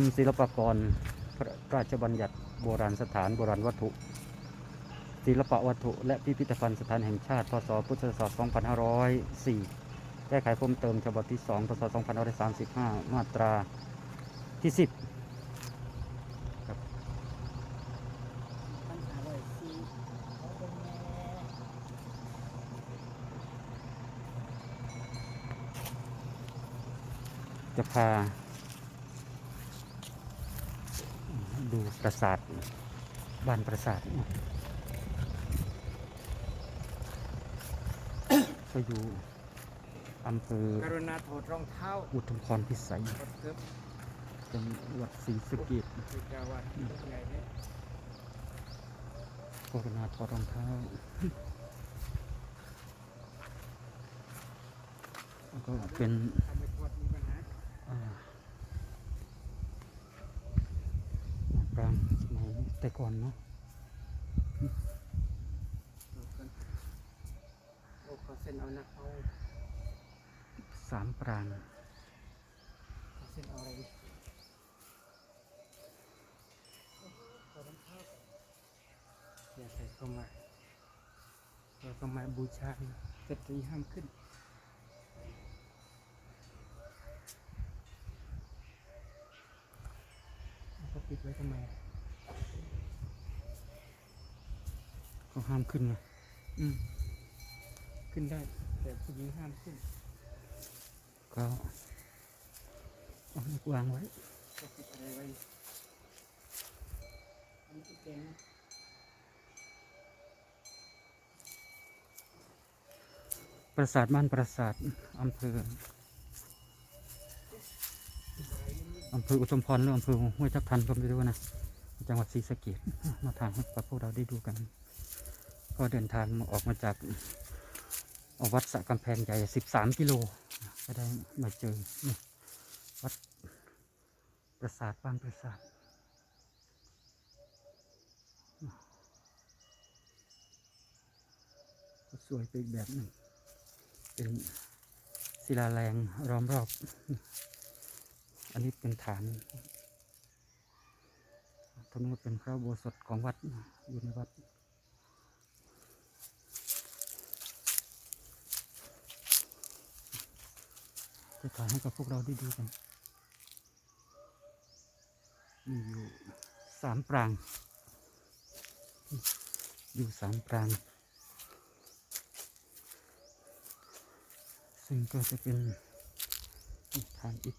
มศิลปากรพระราชบัญญัติโบราณสถานโบราณวัตถุ ศิลปวัตถุ และพิพิธภัณฑ์สถานแห่งชาติ พศ พุทธศักราช 2504 แก้ไขเพิ่มเติมฉบับที่ 2 พศ 2535 มาตราที่ 10ปัญหาร้อยสี่เอาเป็นแม่จะพา ดู ปราสาทบ้านปราสาทก็อยู่อำเภอกรุณาถอดรองเท้าอุทุมพรพิสัยถอดเกือบจังหวัดศรีสะเกษคือจาวัดไงเนี่ยกรุณาถอดรองเท้าแล้วก็เป็น ทำให้ปวดมีปัญหา อ่าปรางสมัยแต่ ก่อนเนาะดูกันโอ้เขาเส้นเอานักเอาสามปรางเขาเส้นเอาอะไรถอดรองเท้าอย่าใส่เข้ามาเราก็มาบูชาสตรีห้ามขึ้นแล้วก็ปิดไว้ทำไม เขาห้ามขึ้นไงอืมขึ้นได้ แต่ผู้หญิงห้ามขึ้น ก็เอาลูกวางไว้ก็ปิดอะไรไว้อันนี้เก่งนะปราสาทบ้านปราสาทอำเภออำเภออุทุมพรหรืออำเภอห้วยทับทันก็ไม่รู้นะ จังหวัดศรีสะเกษมาถ่ายให้กับพวกเราได้ดูกัน ก็เดินทางออกมาจากวัดสะกำแพงใหญ่ 13 กิโลก็ได้มาเจอนี่วัดปราสาทบ้านปราสาทก็สวยไปอีกแบบหนึ่งเป็นศิลาแรงล้อมรอบ อันนี้เป็นฐานตรงนู้นเป็นพระโบสถของวัดอยู่ในวัด จะถ่ายให้กับพวกเราได้ดูกันมีอยู่สามปราง อยู่สามปราง ซึ่งก็จะเป็นทางอีก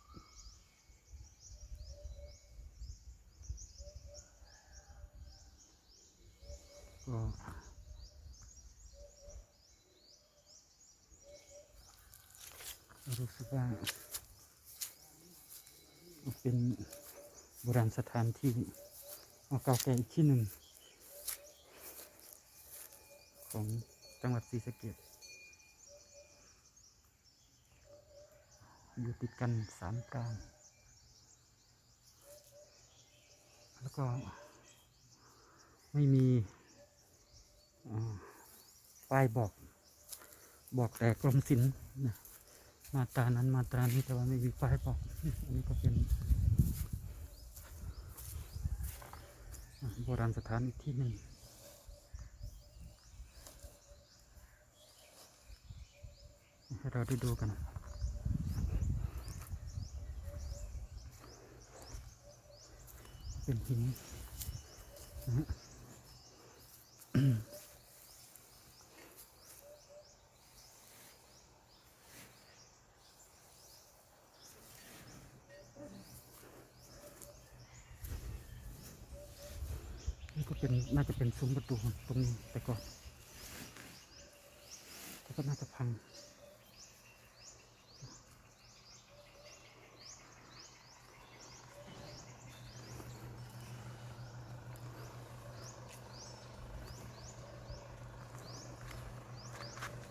รู้สึกว่า เป็นโบราณสถานที่เก่าแก่อีกที่หนึ่ง ของจังหวัดศรีสะเกษอยู่ติดกันสามกลาง แล้วก็ไม่มีป้ายบอก บอกแต่กรมศิลป์นะ มาตรานั้นมาตรานี้แต่ว่าไม่มีป้ายบอกอันนี้ก็เป็นโบราณสถานอีกที่หนึ่งให้เราได้ดูกันเป็นหินนะฮะ นี่ก็เป็นน่าจะเป็นซุ้มประตูตรงนี้แต่ก่อนแต่ก็น่าจะพัง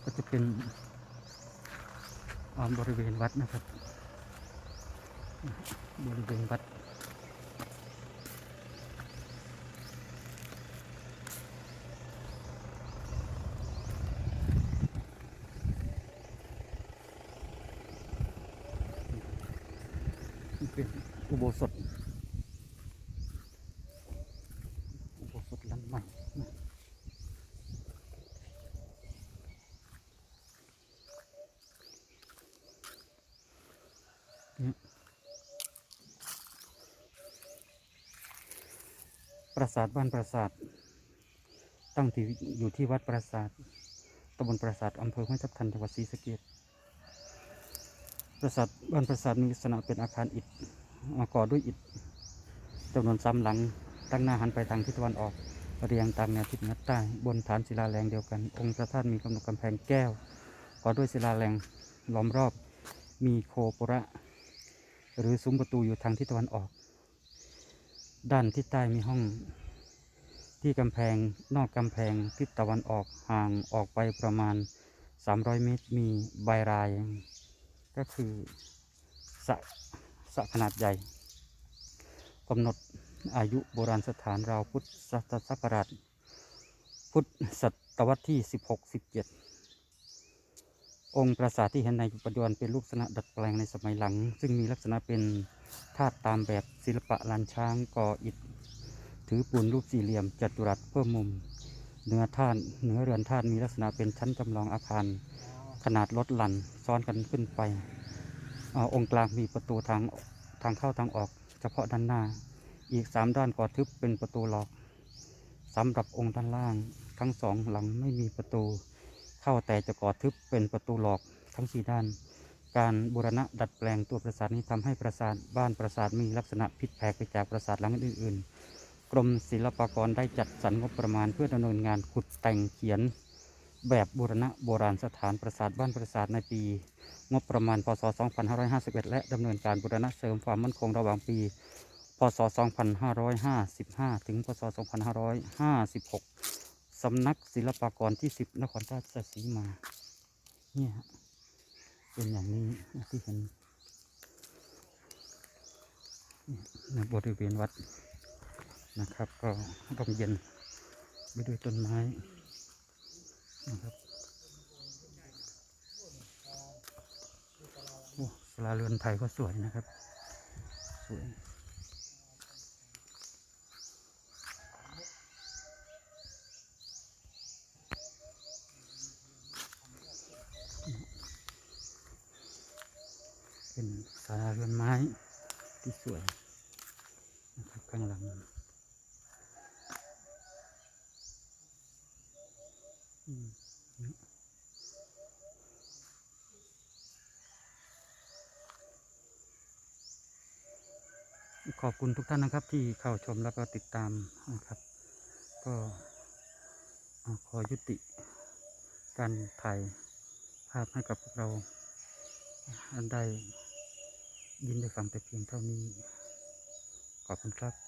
ก็จะเป็นอ่าบริเวณวัดนะครับ บริเวณวัด เป็นอุโบสถ อุโบสถหลังใหม่ปราสาทบ้านปราสาท ตั้งที่อยู่ที่วัดปราสาทตำบลปราสาทอำเภอห้วยทับทันจังหวัดศรีสะเกษ ปราสาทบ้านปราสาทมีลักษณะเป็นอาคารอิฐอ่าก่อด้วยอิฐจำนวนสามหลังตั้งหน้าหันไปทางทิศตะวันออกเรียงตามแนวทิศเหนือใต้บนฐานศิลาแรงเดียวกัน องค์พระธาตุมีกำหนดกำแพงแก้วก่อด้วยศิลาแรงล้อมรอบ มีโคปุระ หรือซุ้มประตูอยู่ทางทิศตะวันออก ด้านทิศใต้มีห้องที่กำแพงนอกกำแพงทิศตะวันออกห่างออกไปประมาณ 300 เมตร มีใบราย ก็คือสระสระขนาดใหญ่กำหนดอายุโบราณสถานราวพุทธศักราชพุทธศตวรรษที่ 16-17 องค์ปราสาทที่เห็นในปัจจุบันเป็นรูปลักษณะดัดแปลงในสมัยหลัง ซึ่งมีลักษณะเป็นธาตุตามแบบศิลปะลานช้างก่ออิฐ ถือปูนรูปสี่เหลี่ยมจัตุรัสเพิ่มมุมเนื้อท่านเนื้อเรือนท่านมีลักษณะเป็นชั้นจำลองอาคาร นาดลดหลันซ้อนกันขึ้นไปอองค์กลางมีประตูทางทางเข้าทางออกเฉพาะด้านหน้า อีกสามด้านก่อทึบเป็นประตูหลอกสำหรับองค์ด้านล่าง ทั้งสองหลังไม่มีประตู เข้าแต่จะก่อทึบเป็นประตูหลอกทั้งสี่ด้าน การบูรณะดัดแปลงตัวปราสาทนี้ทำให้ปราสาทบ้านปราสาทมีลักษณะผิดแผกไปจากปราสาทหลังอื่นๆ กรมศิลปากรได้จัดสรรงบประมาณเพื่อดำเนินงานขุดแต่งเขียน แบบบูรณะโบราณสถานปราสาทบ้านปราสาทในปี งบประมาณพศ 2551 และดำเนินการบูรณะเสริมความมั่นคงระหว่างปี พศ 2555 ถึง พศ 2556 สำนักศิลปากรที่ 10 นครราชสีมา เนี่ยฮะเป็นอย่างนี้ที่เห็นในบริเวณวัดนะครับ ก็ร่มเย็นไปด้วยต้นไม้ นะครับโอ้สลาเรือนไทยก็สวยนะครับ สวยเป็นสาราเรือนไม้ที่สวยนะครับข้างหลังอืม ขอบคุณทุกท่านนะครับที่เข้าชมแล้วก็ติดตามนะครับ ก็ขอยุติการถ่ายภาพให้กับพวกเราได้ยินได้ฟังแต่เพียงเท่านี้ ขอบคุณครับ